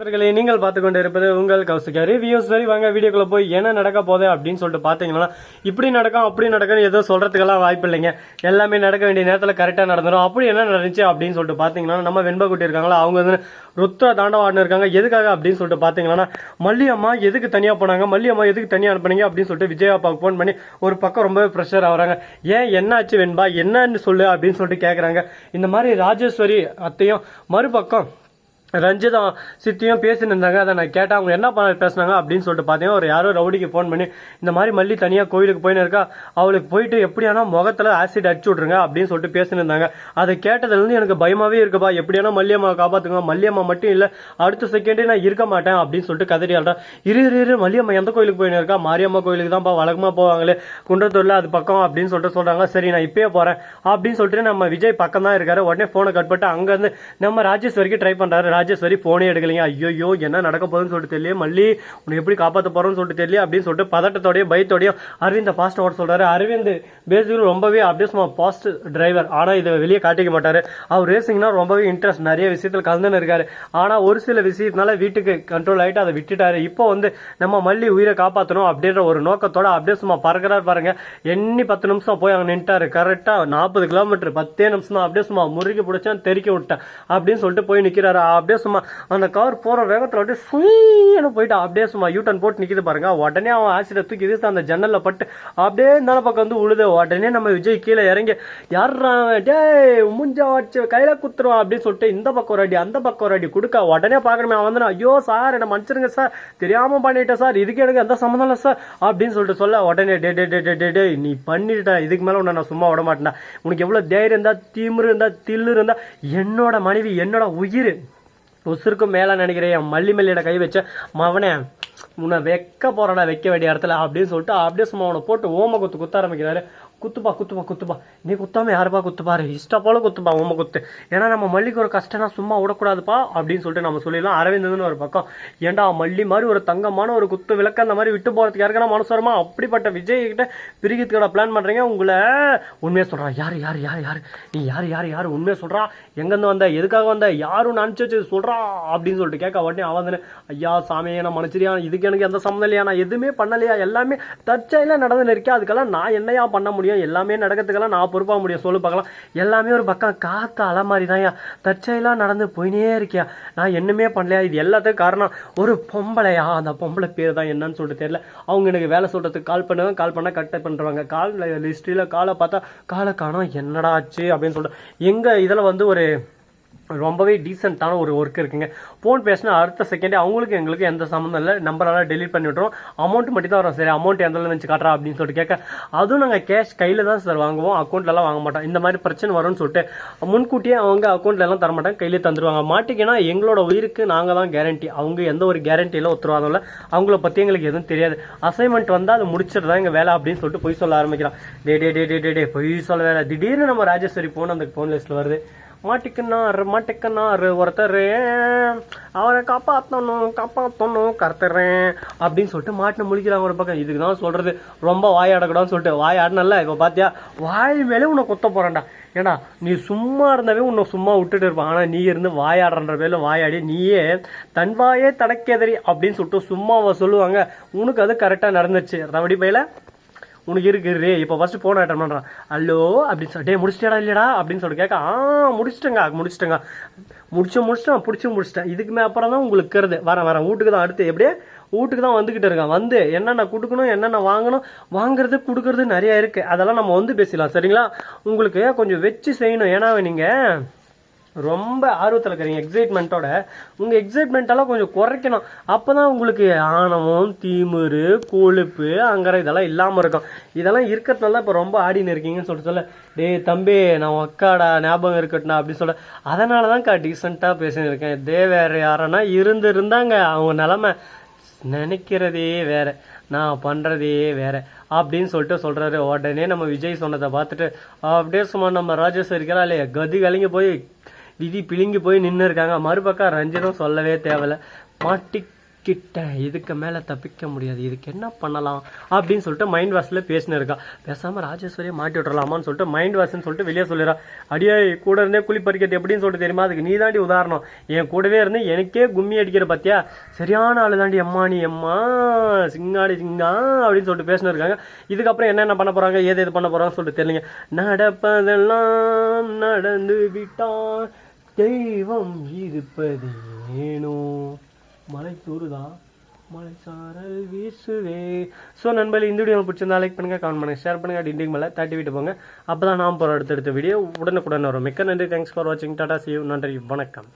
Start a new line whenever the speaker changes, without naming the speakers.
நண்பர்களே நீங்கள் பார்த்து கொண்டு இருப்பது உங்கள் கௌசிகா ரிவ்யூஸ் சரி வாங்க வீடியோக்குள்ள போய் என்ன நடக்க போதே அப்படின்னு சொல்லிட்டு பார்த்தீங்கன்னா இப்படி நடக்கும் அப்படி நடக்கும் ஏதோ சொல்கிறதுக்கெல்லாம் வாய்ப்பு இல்லைங்க. எல்லாமே நடக்க வேண்டிய நேரத்தில் கரெக்டாக நடந்துடும் அப்படி என்ன நடந்துச்சு அப்படின்னு சொல்லிட்டு பார்த்தீங்கன்னா நம்ம வெண்பகுட்டி இருக்காங்களா அவங்க வந்து ருத்ர தாண்டவாடுன்னு இருக்காங்க. எதுக்காக அப்படின்னு சொல்லிட்டு பார்த்தீங்கன்னா மல்லியம்மா எதுக்கு தனியாக போனாங்க மல்லியம்மா எதுக்கு தனியாக அனுப்புனீங்க அப்படின்னு சொல்லிட்டு விஜய் ஃபோன் பண்ணி ஒரு பக்கம் ரொம்பவே ப்ரெஷர் ஆகுறாங்க ஏன் என்னாச்சு வெண்பா என்னன்னு சொல்லு அப்படின்னு சொல்லிட்டு கேட்குறாங்க இந்த மாதிரி ராஜேஸ்வரி அத்தையும் மறுபக்கம் ரஞ்சிதா சித்தியும் பேசின்னு இருந்தாங்க அதை நான் கேட்டேன். அவங்க என்ன பண்ண பேசுனாங்க அப்படின்னு சொல்லிட்டு பார்த்தீங்கன்னா ஒரு யாரோ ரவுடிக்கு ஃபோன் பண்ணி இந்த மாதிரி மல்லி தனியாக கோயிலுக்கு போயின்னு இருக்கா அவளுக்கு போயிட்டு எப்படியானா முகத்தில் ஆசிட் அடிச்சு விட்ருங்க அப்படின்னு சொல்லிட்டு பேசின்னு இருந்தாங்க அதை கேட்டதுலேருந்து எனக்கு பயமாகவே இருக்குப்பா. எப்படியானா மல்லியம்மா காப்பாற்றுங்க மல்லியம்மா மட்டும் இல்லை அடுத்த செகண்டே நான் இருக்க மாட்டேன் அப்படின்னு சொல்லிட்டு கதறி ஆள்றேன் இரு இரு இரு மல்லியம்மா எந்த கோயிலுக்கு போயின்னு இருக்கா மாரியம்மா கோயிலுக்கு தான்ப்பா வழக்கமாக போவாங்களே. குன்றத்தூரில் அது பக்கம் அப்படின்னு சொல்லிட்டு சொல்கிறாங்க சரி நான் இப்பயே போகிறேன் அப்படின்னு சொல்லிட்டு நம்ம விஜய் பக்கம் தான் இருக்காரு. உடனே ஃபோனை கட் பண்ணிட்டு அங்கேருந்து நம்ம ராஜேஸ்வரிக்கு ட்ரை பண்ணுறாரு ராஜேஸ்வரி ஃபோனே எடுக்கலைங்க. ஐயோ என்ன நடக்க போகுதுன்னு சொல்லிட்டு தெரியல மல்லி உன்னை எப்படி காப்பாற்ற போறோம்னு சொல்லிட்டு தெரியல அப்படின்னு சொல்லிட்டு பதட்டத்தோடய பயத்தோடையும் அரவிந்த் ஃபாஸ்ட் ஓட சொல்றாரு. அரவிந்த் பேசிக்கலி ரொம்பவே அப்படியே சும்மா ஃபாஸ்ட் டிரைவர் ஆனால் இதை வெளியே காட்டிக்க மாட்டாரு. அவர் ரேசிங்னா ரொம்பவே இன்ட்ரெஸ்ட் நிறைய விஷயத்தில் கலந்துன்னு இருக்காரு. ஆனால் ஒரு சில விஷயத்தினால வீட்டுக்கு கண்ட்ரோல் ஆகிட்டு அதை விட்டுட்டாரு. இப்போ வந்து நம்ம மல்லி உயிரை காப்பாற்றணும் அப்படின்ற ஒரு நோக்கத்தோட அப்படியே சும்மா பறக்கிறாரு பாருங்க. எண்ணி பத்து நிமிஷம் போய் அங்கே நின்ட்டாரு கரெக்டாக நாற்பது கிலோமீட்டர் பத்தே நிமிஷம் தான் அப்படியே சும்மா முறுக்கி பிடிச்சேன் தெரிக்க விட்டேன் அப்படின்னு சொல்லிட்டு போய் நிற்கிறாரு அப்படியே சும்மா அந்த கார் போகிற வேகத்தில் அப்படியே சுயின்னு போயிட்டு. அப்படியே சும்மா யூட்டன் போட்டு நிற்கிது பாருங்க. உடனே அவன் ஆசிட தூக்கி வீச அந்த ஜன்னலில் பட்டு அப்படியே இந்த பக்கம் வந்து உழுது. உடனே நம்ம விஜய் கீழே இறங்கி யாரா அவன்? டேய் முஞ்சா வச்சு கையில குத்துருவான் அப்படின்னு சொல்லிட்டு இந்த பக்கம் ஒரு அடி அந்த பக்கம் ஒரு அடி கொடுக்க. உடனே பார்க்கணுமே அவன் வந்து ஐயோ சார் என்ன மன்னிச்சிருங்க சார். தெரியாம பண்ணிட்டேன் சார். இதுக்கு எனக்கு எந்த சம்மந்தம் இல்லை சார். அப்படின்னு சொல்லிட்டு சொல்ல உடனே டே டே டே டே டே நீ பண்ணிட்ட இதுக்கு மேல உன்னை நான் சும்மா விட மாட்டேன்டா. உனக்கு எவ்வளவு தைரியம் இருந்தா தீமுரு இருந்தா தில்லு இருந்தா என்னோட மனைவி என்னோட உயிர். உசுருக்கும் மேல நினைக்கிறேன் மல்லி மல்லியோட கை வச்ச மவனே உன்னை வைக்க போறடா வைக்க வேண்டிய இடத்துல அப்படின்னு சொல்லிட்டு அப்படியே சும்மா அவனை போட்டு ஓம குத்து குத்த ஆரம்பிக்கிறாரு. குத்துப்பா குத்துப்பா குத்துப்பா. நீ குத்தாம யாருப்பா குத்துப்பாரு இஷ்ட போல குத்துப்பா உம குத்து. ஏன்னா நம்ம மல்லிக்கு ஒரு கஷ்டம்னா சும்மா விடக்கூடாதுப்பா அப்படின்னு சொல்லிட்டு நம்ம சொல்லிடலாம். அரவிந்தன் ஒரு பக்கம். ஏண்டா மல்லி மாதிரி ஒரு தங்கமான ஒரு குத்து விளக்கு அந்த மாதிரி விட்டு போறதுக்கு யாருக்கான மனசு வருமா? அப்படிப்பட்ட விஜய் கிட்ட பிரிக்கிறதுக்கோட பிளான் பண்றீங்க. உங்களை உண்மையா சொல்றா. யாரு யாரு யாரு யாரு? நீ யாரு யாரு யாரு? உண்மையா சொல்றா? எங்கேருந்து வந்த? எதுக்காக வந்த? யாரும் நான் வச்சு சொல்றா அப்படின்னு சொல்லிட்டு கேட்க உடனே அவன் ஐயா சாமியை நான் மனுச்சிரியா இதுக்கு எனக்கு எந்த சம்மந்தம் இல்லையா? நான் எதுவுமே பண்ணலையா? எல்லாமே தற்செயலாக நடந்துன்னு இருக்கேன் அதுக்கெல்லாம் நான் என்னையா பண்ண முடியும்? எல்லாமே நடக்கிறதுக்கெல்லாம் நான் பொறுப்பாக முடியும். சொல்லு பார்க்கலாம். எல்லாமே ஒரு பக்கம் காத்து அலை மாதிரி தான்யா தற்செயலாக நடந்து போயினே இருக்கியா? நான் என்னமே பண்ணலையா? இது எல்லாத்துக்கும் காரணம் ஒரு பொம்பளையா? அந்த பொம்பளை பேர் தான் என்னன்னு சொல்லிட்டு தெரியல. அவங்க எனக்கு வேலை சொல்கிறதுக்கு கால் பண்ணுவாங்க கால் பண்ணால் கட் பண்ணுறாங்க கால் ஹிஸ்ட்ரியில் காலை பார்த்தா காலை காணும். என்னடா ஆச்சு? அப்படின்னு சொல்லிட்டு. எங்கள் இதில் வந்து ஒரு ரொம்பவே டீசெண்டான ஒரு ஒர்க் இருக்குங்க. ஃபோன் பேசினா அடுத்த செகண்டே அவங்களுக்கு எங்களுக்கு எந்த சம்மந்தம் இல்லை. நம்பரெல்லாம் டெலிட் பண்ணி விட்றோம் அமௌண்ட் மட்டும் தான் வரும். சரி அமௌண்ட் எந்த வச்சு காட்டுறா அப்படின்னு சொல்லிட்டு கேட்க அதுவும் நாங்கள் கேஷ் கையில் தான் சார் வாங்குவோம். அக்கௌண்ட்லலாம் வாங்க மாட்டோம். இந்த மாதிரி பிரச்சனை வரும்னு சொல்லிட்டு முன்கூட்டியே அவங்க அக்கௌண்ட்லலாம் தரமாட்டாங்க தர மாட்டாங்க. கையிலே தந்துடுவாங்க மாட்டிக்கினா எங்களோட உயிருக்கு நாங்கள் தான் கேரண்டி அவங்க எந்த ஒரு கேரண்டியில் உத்தரவாதம் இல்லை அவங்கள பற்றி எங்களுக்கு எதுவும் தெரியாது. அசைன்மெண்ட் வந்தால் அதை முடிச்சிடுறதா எங்கள் வேலை அப்படின்னு சொல்லிட்டு பொய் சொல்ல ஆரம்பிக்கிறான். டே டே டே டே டே டே பொய் சொல்ல வேலை. திடீர்னு நம்ம ராஜேஸ்வரி ஃபோன் அந்த ஃபோன் லிஸ்ட்டில் வருது. மாட்டிக்கினார் மாட்டிக்கினார் ஒருத்தர் அவரை காப்பாற்றணும் காப்பாற்றணும் கருத்துறேன் அப்படின்னு சொல்லிட்டு மாட்டின முழிக்கிறாங்க ஒரு பக்கம். இதுக்கு தான் சொல்கிறது ரொம்ப வாயாடக்கூடாதுன்னு சொல்லிட்டு வாயாடனல்ல இப்போ பார்த்தியா வாய் மேலே உன்னை கொத்த போகிறேன்டா ஏடா நீ சும்மா இருந்தாவே உன்னை சும்மா விட்டுட்டு இருப்பான் ஆனால் நீ இருந்து வாயாடுறன்ற பேரில் வாயாடி நீயே தன் வாயே தடக்கெதறி அப்படின்னு சொல்லிட்டு சும்மாவை சொல்லுவாங்க. உனக்கு அது கரெக்டாக நடந்துச்சு. ரவடி பையில? உனக்கு இருக்கு ரே இப்போ ஃபர்ஸ்ட் போன அட்டன் பண்ணுறான் ஹலோ அப்படின்னு சொல்லி டே முடிச்சிட்டா இல்லையடா? அப்படின்னு சொல்லிட்டு கேட்க ஆ முடிச்சிட்டேங்க முடிச்சிட்டேங்க முடிச்சு முடிச்சிட்டேன் பிடிச்சி முடிச்சிட்டேன். இதுக்குமே அப்புறம் தான் உங்களுக்கு இருக்கிறது வரேன் வரேன். வீட்டுக்கு தான் அடுத்து. எப்படியே வீட்டுக்கு தான் வந்துக்கிட்டு இருக்கேன். வந்து என்னென்ன கொடுக்கணும் என்னென்ன வாங்கணும் வாங்குறது கொடுக்கறது நிறைய இருக்குது அதெல்லாம் நம்ம வந்து பேசலாம் சரிங்களா? உங்களுக்கு கொஞ்சம் வச்சு செய்யணும். ஏன்னா நீங்கள் ரொம்ப ஆர்வத்தில் இருக்கிறீங்க எக்ஸைட்மெண்ட்டோட உங்கள் எக்ஸைட்மெண்ட்டெல்லாம் கொஞ்சம் குறைக்கணும். அப்போ தான் உங்களுக்கு ஆணவம் தீமுரு கொழுப்பு அங்கற இதெல்லாம் இல்லாமல் இருக்கும். இதெல்லாம் இருக்கிறதுனால இப்போ ரொம்ப ஆடின்னு இருக்கீங்கன்னு சொல்லிட்டு சொல்ல டேய் தம்பி நான் அக்காடா ஞாபகம் இருக்கட்டும்டா அப்படின்னு சொல்ல. அதனால தான்க்கா டீசெண்டாக பேசினிருக்கேன் இதே வேறு யாரன்னா இருந்து இருந்தாங்க அவங்க நிலமை நினைக்கிறதே வேற. நான் பண்ணுறதே வேற. அப்படின்னு சொல்லிட்டு சொல்கிறாரு உடனே நம்ம விஜய் சொன்னதை பார்த்துட்டு அப்படியே சும்மா நம்ம ராஜேஸ்வரி இல்லையா? கதி கலைங்க போய் திதி பிழுங்கி போய் நின்று இருக்காங்க மறுபக்கம் ரஞ்சிதம் சொல்லவே தேவையில்ல மாட்டிக்கிட்டேன் இதுக்கு மேலே தப்பிக்க முடியாது. இதுக்கு என்ன பண்ணலாம்? அப்படின்னு சொல்லிட்டு மைண்ட் வாஷில் பேசினு இருக்கா பேசாமல் ராஜேஸ்வரியை மாட்டி விட்டுறலாமான்னு சொல்லிட்டு மைண்ட் வாஷ்னு சொல்லிட்டு வெளியே சொல்லிடுறா அடியே கூட இருந்தே குழி பறிக்கிறது எப்படின்னு சொல்லிட்டு தெரியுமா? அதுக்கு நீ தாண்டி உதாரணம். என் கூடவே இருந்து எனக்கே கும்மி அடிக்கிற பத்தியா? சரியான ஆளு தாண்டி அம்மா நீ அம்மா சிங்காடி சிங்கா அப்படின்னு சொல்லிட்டு பேசினு இருக்காங்க இதுக்கப்புறம் என்னென்ன பண்ண போறாங்க? ஏது எது பண்ண போறாங்கன்னு சொல்லிட்டு தெரியலங்க. நடப்பதெல்லாம் நடந்து விட்டான். தெய்வம் இருப்பது ஏனோ? மலை தூருதா மலை சாரல் வீசுவே ஸோ நண்பர்கள் இந்த வீடியோ பிடிச்சிருந்தா லைக் பண்ணுங்கள் கமெண்ட் பண்ணுங்க ஷேர் பண்ணுங்க டிண்டிங் மேலே தட்டி விட்டு போங்க. அப்போ தான் நாம் போகிற அடுத்தடுத்த வீடியோ உடனுக்குடன் வரும். மிக்க நன்றி. தேங்க்ஸ் ஃபார் வாட்சிங் டாடா சியூ நன்றி. வணக்கம்.